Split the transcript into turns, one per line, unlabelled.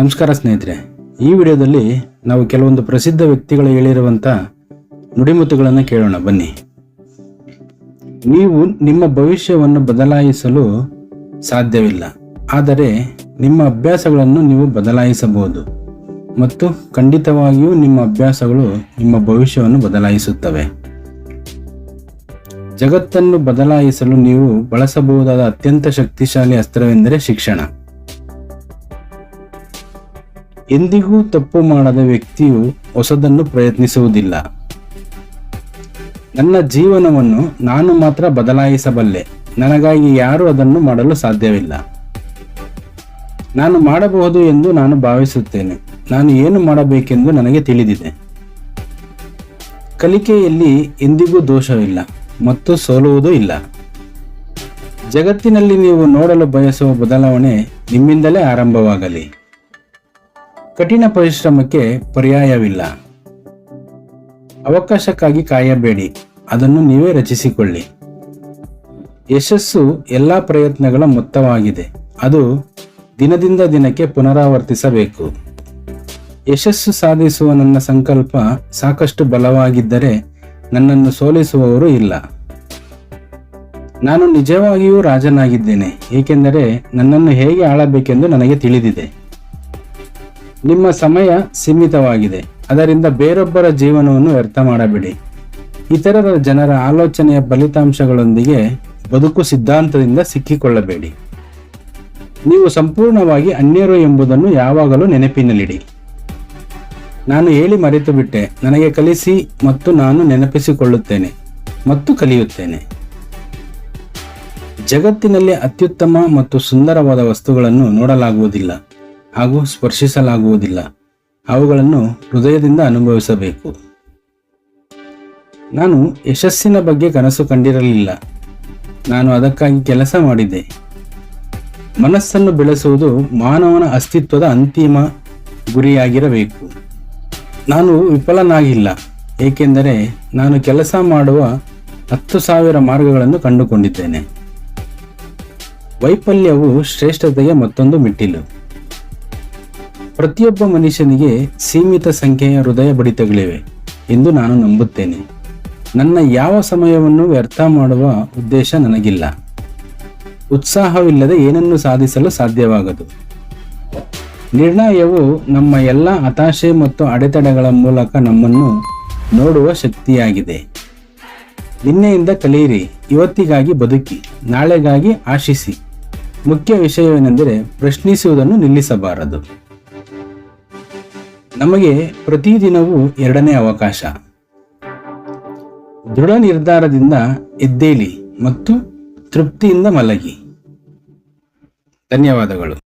ನಮಸ್ಕಾರ ಸ್ನೇಹಿತರೆ. ಈ ವಿಡಿಯೋದಲ್ಲಿ ನಾವು ಕೆಲವೊಂದು ಪ್ರಸಿದ್ಧ ವ್ಯಕ್ತಿಗಳು ಹೇಳಿರುವಂಥ ನುಡಿಮುತ್ತುಗಳನ್ನು ಕೇಳೋಣ, ಬನ್ನಿ. ನೀವು ನಿಮ್ಮ ಭವಿಷ್ಯವನ್ನು ಬದಲಾಯಿಸಲು ಸಾಧ್ಯವಿಲ್ಲ. ಆದರೆ ನಿಮ್ಮ ಅಭ್ಯಾಸಗಳನ್ನು ನೀವು ಬದಲಾಯಿಸಬಹುದು. ಮತ್ತು ಖಂಡಿತವಾಗಿಯೂ ನಿಮ್ಮ ಅಭ್ಯಾಸಗಳು ನಿಮ್ಮ ಭವಿಷ್ಯವನ್ನು ಬದಲಾಯಿಸುತ್ತವೆ. ಜಗತ್ತನ್ನು ಬದಲಾಯಿಸಲು ನೀವು ಬಳಸಬಹುದಾದ ಅತ್ಯಂತ ಶಕ್ತಿಶಾಲಿ ಅಸ್ತ್ರವೆಂದರೆ ಶಿಕ್ಷಣ. ಎಂದಿಗೂ ತಪ್ಪು ಮಾಡದ ವ್ಯಕ್ತಿಯು ಹೊಸದನ್ನು ಪ್ರಯತ್ನಿಸುವುದಿಲ್ಲ. ನನ್ನ ಜೀವನವನ್ನು ನಾನು ಮಾತ್ರ ಬದಲಾಯಿಸಬಲ್ಲೆ. ನನಗಾಗಿ ಯಾರು ಅದನ್ನು ಮಾಡಲು ಸಾಧ್ಯವಿಲ್ಲ. ನಾನು ಮಾಡಬಹುದು ಎಂದು ನಾನು ಭಾವಿಸುತ್ತೇನೆ. ನಾನು ಏನು ಮಾಡಬೇಕೆಂದು ನನಗೆ ತಿಳಿದಿದೆ. ಕಲಿಕೆಯಲ್ಲಿ ಎಂದಿಗೂ ದೋಷವಿಲ್ಲ, ಮತ್ತು ಸೋಲುವುದೂ ಇಲ್ಲ. ಜಗತ್ತಿನಲ್ಲಿ ನೀವು ನೋಡಲು ಬಯಸುವ ಬದಲಾವಣೆ ನಿಮ್ಮಿಂದಲೇ ಆರಂಭವಾಗಲಿ. ಕಠಿಣ ಪರಿಶ್ರಮಕ್ಕೆ ಪರ್ಯಾಯವಿಲ್ಲ. ಅವಕಾಶಕ್ಕಾಗಿ ಕಾಯಬೇಡಿ. ಅದನ್ನು ನೀವೇ ರಚಿಸಿಕೊಳ್ಳಿ. ಯಶಸ್ಸು ಎಲ್ಲ ಪ್ರಯತ್ನಗಳ ಮೊತ್ತವಾಗಿದೆ. ಅದು ದಿನದಿಂದ ದಿನಕ್ಕೆ ಪುನರಾವರ್ತಿಸಬೇಕು. ಯಶಸ್ಸು ಸಾಧಿಸುವ ನನ್ನ ಸಂಕಲ್ಪ ಸಾಕಷ್ಟು ಬಲವಾಗಿದ್ದರೆ ನನ್ನನ್ನು ಸೋಲಿಸುವವರು ಇಲ್ಲ. ನಾನು ನಿಜವಾಗಿಯೂ ರಾಜನಾಗಿದ್ದೇನೆ, ಏಕೆಂದರೆ ನನ್ನನ್ನು ಹೇಗೆ ಆಳಬೇಕೆಂದು ನನಗೆ ತಿಳಿದಿದೆ. ನಿಮ್ಮ ಸಮಯ ಸೀಮಿತವಾಗಿದೆ. ಅದರಿಂದ ಬೇರೊಬ್ಬರ ಜೀವನವನ್ನು ವ್ಯರ್ಥ ಮಾಡಬೇಡಿ. ಇತರರ ಜನರ ಆಲೋಚನೆಯ ಫಲಿತಾಂಶಗಳೊಂದಿಗೆ ಬದುಕು ಸಿದ್ಧಾಂತದಿಂದ ಸಿಕ್ಕಿಕೊಳ್ಳಬೇಡಿ. ನೀವು ಸಂಪೂರ್ಣವಾಗಿ ಅನ್ಯರು ಎಂಬುದನ್ನು ಯಾವಾಗಲೂ ನೆನಪಿನಲ್ಲಿಡಿ. ನಾನು ಹೇಳಿ ಮರೆತು ಬಿಟ್ಟೆ. ನನಗೆ ಕಲಿಸಿ ಮತ್ತು ನಾನು ನೆನಪಿಸಿಕೊಳ್ಳುತ್ತೇನೆ ಮತ್ತು ಕಲಿಯುತ್ತೇನೆ. ಜಗತ್ತಿನಲ್ಲಿ ಅತ್ಯುತ್ತಮ ಮತ್ತು ಸುಂದರವಾದ ವಸ್ತುಗಳನ್ನು ನೋಡಲಾಗುವುದಿಲ್ಲ. ಹಾಗೂ ಸ್ಪರ್ಶಿಸಲಾಗುವುದಿಲ್ಲ. ಅವುಗಳನ್ನು ಹೃದಯದಿಂದ ಅನುಭವಿಸಬೇಕು. ನಾನು ಯಶಸ್ಸಿನ ಬಗ್ಗೆ ಕನಸು ಕಂಡಿರಲಿಲ್ಲ. ನಾನು ಅದಕ್ಕಾಗಿ ಕೆಲಸ ಮಾಡಿದೆ ಮನಸ್ಸನ್ನು ಬೆಳೆಸುವುದು ಮಾನವನ ಅಸ್ತಿತ್ವದ ಅಂತಿಮ ಗುರಿಯಾಗಿರಬೇಕು. ನಾನು ವಿಫಲನಾಗಿಲ್ಲ, ಏಕೆಂದರೆ ನಾನು ಕೆಲಸ ಮಾಡುವ ಹತ್ತು ಸಾವಿರ ಮಾರ್ಗಗಳನ್ನು ಕಂಡುಕೊಂಡಿದ್ದೇನೆ. ವೈಫಲ್ಯವು ಶ್ರೇಷ್ಠತೆಗೆ ಮತ್ತೊಂದು ಮೆಟ್ಟಿಲು. ಪ್ರತಿಯೊಬ್ಬ ಮನುಷ್ಯನಿಗೆ ಸೀಮಿತ ಸಂಖ್ಯೆಯ ಹೃದಯ ಬಡಿತಗಳಿವೆ ಎಂದು ನಾನು ನಂಬುತ್ತೇನೆ. ನನ್ನ ಯಾವ ಸಮಯವನ್ನು ವ್ಯರ್ಥ ಮಾಡುವ ಉದ್ದೇಶ ನನಗಿಲ್ಲ. ಉತ್ಸಾಹವಿಲ್ಲದೆ ಏನನ್ನು ಸಾಧಿಸಲು ಸಾಧ್ಯವಾಗದು. ನಿರ್ಣಯವು ನಮ್ಮ ಎಲ್ಲ ಹತಾಶೆ ಮತ್ತು ಅಡೆತಡೆಗಳ ಮೂಲಕ ನಮ್ಮನ್ನು ನೋಡುವ ಶಕ್ತಿಯಾಗಿದೆ. ನಿನ್ನೆಯಿಂದ ಕಲಿಯಿರಿ, ಇವತ್ತಿಗಾಗಿ ಬದುಕಿ, ನಾಳೆಗಾಗಿ ಆಶಿಸಿ. ಮುಖ್ಯ ವಿಷಯವೇನೆಂದರೆ ಪ್ರಶ್ನಿಸುವುದನ್ನು ನಿಲ್ಲಿಸಬಾರದು. ನಮಗೆ ಪ್ರತಿದಿನವೂ ಎರಡನೇ ಅವಕಾಶ. ದೃಢ ನಿರ್ಧಾರದಿಂದ ಎದ್ದೇಳಿ ಮತ್ತು ತೃಪ್ತಿಯಿಂದ ಮಲಗಿ. ಧನ್ಯವಾದಗಳು.